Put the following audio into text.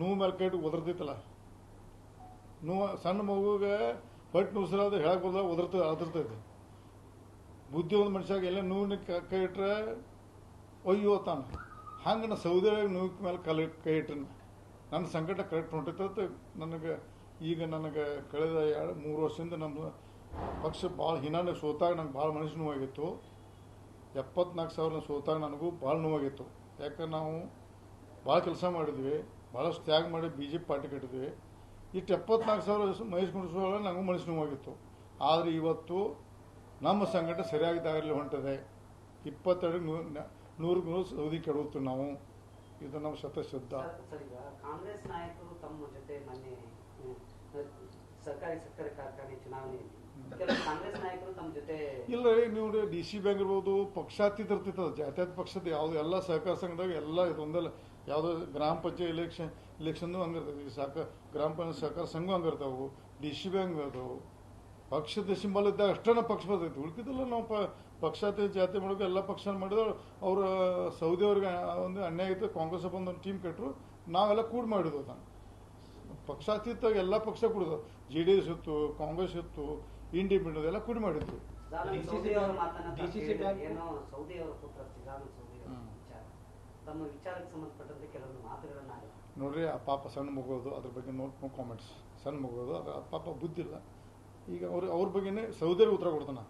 ನೋವು ಮೇಲೆ ಕೈ ಇಟ್ಟು ಒದರ್ತೈತಲ್ಲ ನೋವು ಸಣ್ಣ ಮಗುಗೆ ಹೊಟ್ಟೆ ನುಸಿರಾದ ಹೇಳಕ್ ಉದರ್ತ, ಅದರ್ತೈತೆ. ಬುದ್ಧಿ ಒಂದು ಮನುಷ್ಯಾಗ ಎಲ್ಲ ನೋವಿನ ಕೈ ಇಟ್ರೆ ಅಯ್ಯೋ ತಾನೆ. ಹಂಗೆ ನಾ ಸೌದಿಯಾಗ ನೋವಿನ ಮೇಲೆ ಕಲ್ ಕೈ ಇಟ್ಟನ ನನ್ನ ಸಂಕಟ ಕರೆಕ್ಟ್ ಹೊಂಟೈತೆ ನನಗೆ ಈಗ ನನಗೆ ಕಳೆದ ಎರಡು, ಮೂರು ವರ್ಷದಿಂದ ನಮ್ಮ ಪಕ್ಷ ಭಾಳ ಹಿನಾನೆ ಸೋತಾಗ ನಂಗೆ ಭಾಳ ಮನುಷ್ಯ ನೋವಾಗಿತ್ತು. ಎಪ್ಪತ್ನಾಲ್ಕು ಸಾವಿರ ಸೋತಾಗ ನನಗೂ ಭಾಳ ನೋವಾಗಿತ್ತು. ಯಾಕಂದ್ರೆ ನಾವು ಭಾಳ ಕೆಲಸ ಮಾಡಿದ್ವಿ. ಭಾಳಷ್ಟು ತ್ಯಾಗ ಮಾಡಿ ಬಿ ಜೆ ಪಿ ಪಾರ್ಟಿ ಕಟ್ಟಿದ್ವಿ. ಇಷ್ಟು ಎಪ್ಪತ್ನಾಲ್ಕು ಸಾವಿರ ಮಹೇಶ್ ಗುಣಸೋಳ ನನಗೂ ಮನಸ್ಸು ನೋವಾಗಿತ್ತು. ಆದರೆ ಇವತ್ತು ನಮ್ಮ ಸಂಘಟ ಸರಿಯಾಗಿ ದಾರಿಯಲ್ಲಿ ಹೊಂಟಿದೆ. ಇಪ್ಪತ್ತೆರಡು ನೂರು ನೂರು ಸೌದಿ ಕೆಡುತ್ತು ನಾವು. ಇದು ನಮ್ಮ ಸರ್, ಕಾಂಗ್ರೆಸ್ ನಾಯಕರು ತಮ್ಮ ಜೊತೆ ಮೊನ್ನೆ ಸರ್ಕಾರಿ ಸಕ್ಕರೆ ಕಾರ್ಖಾನೆ ಚುನಾವಣೆಯಲ್ಲಿ ಕಾಂಗ್ರೆಸ್ ನಾಯಕರು ತಮ್ಮ ಜೊತೆ ಇಲ್ಲ ರೀ ನೀವು ಡಿ ಸಿ ಬ್ಯಾಂಕ್ ಇರ್ಬೋದು ಪಕ್ಷಾತೀತ ಇರ್ತಿತ್ತು. ಜಾತ್ಯಾತ ಪಕ್ಷದ ಯಾವ್ದು ಎಲ್ಲ ಸಹಕಾರ ಸಂಘದಾಗ ಎಲ್ಲ ಇದೊಂದಲ್ಲ. ಯಾವುದೋ ಗ್ರಾಮ ಪಂಚಾಯತ್ ಇಲೆಕ್ಷನ್ ಇಲೆಕ್ಷನ್ದು ಹಂಗಿರ್ತವೆ ಸರ್ಕಾರ ಗ್ರಾಮ ಪಂಚಾಯತ್ ಸಹಕಾರ ಸಂಘ ಹಂಗಿರ್ತಾವು ಡಿ ಸಿ ಬಿ ಹಂಗಿರ್ತಾವೆ ಪಕ್ಷದ ಸಿಂಬಲ್ ಇದ್ದಾಗ ಅಷ್ಟೇ ಪಕ್ಷ ಬರ್ತೈತಿ. ಉಳ್ಕಿದ್ದಲ್ಲ ನಾವು ಪ ಪಕ್ಷಾತೀತ ಜಾತಿ ಮಾಡೋಕೆ ಎಲ್ಲ ಪಕ್ಷ ಮಾಡಿದ್ರು. ಅವ್ರ ಸೌದಿ ಅವ್ರಿಗೆ ಒಂದು ಅನ್ಯಾಯ ಇತ್ತು. ಕಾಂಗ್ರೆಸ್ ಬಂದು ಒಂದು ಟೀಮ್ ಕಟ್ಟರು ನಾವೆಲ್ಲ ಕೂಡ ಮಾಡಿದ್ವು ಅದನ್ನು. ಪಕ್ಷಾತೀತ ಎಲ್ಲ ಪಕ್ಷ ಕುಡಿದು ಜೆ ಡಿ ಎಸ್ ಇತ್ತು ಕಾಂಗ್ರೆಸ್ ಇತ್ತು ಇಂಡಿಪೆಂಡೆಂಟ್ ಎಲ್ಲ ಕೂಡಿ ಮಾಡಿದ್ರು. ತಮ್ಮ ವಿಚಾರಕ್ಕೆ ಸಂಬಂಧಪಟ್ಟಂತೆ ಕೆಲವೊಂದು ಮಾತುಗಳನ್ನು ಆಡಿದ್ರು. ನೋಡ್ರಿ, ಆ ಪಾಪ ಸಣ್ಣ ಮುಗೋದು ಅದ್ರ ಬಗ್ಗೆ ನೋಟ್ ಕಾಮೆಂಟ್ಸ್ ಸಣ್ಣ ಮುಗೋದು ಅದ್ರ ಪಾಪ ಬುದ್ಧಿಲ್ಲ ಈಗ ಅವ್ರ ಅವ್ರ ಬಗ್ಗೆನೇ ಸೌದರಿ ಉತ್ತರ ಕೊಡ್ತಾನೆ.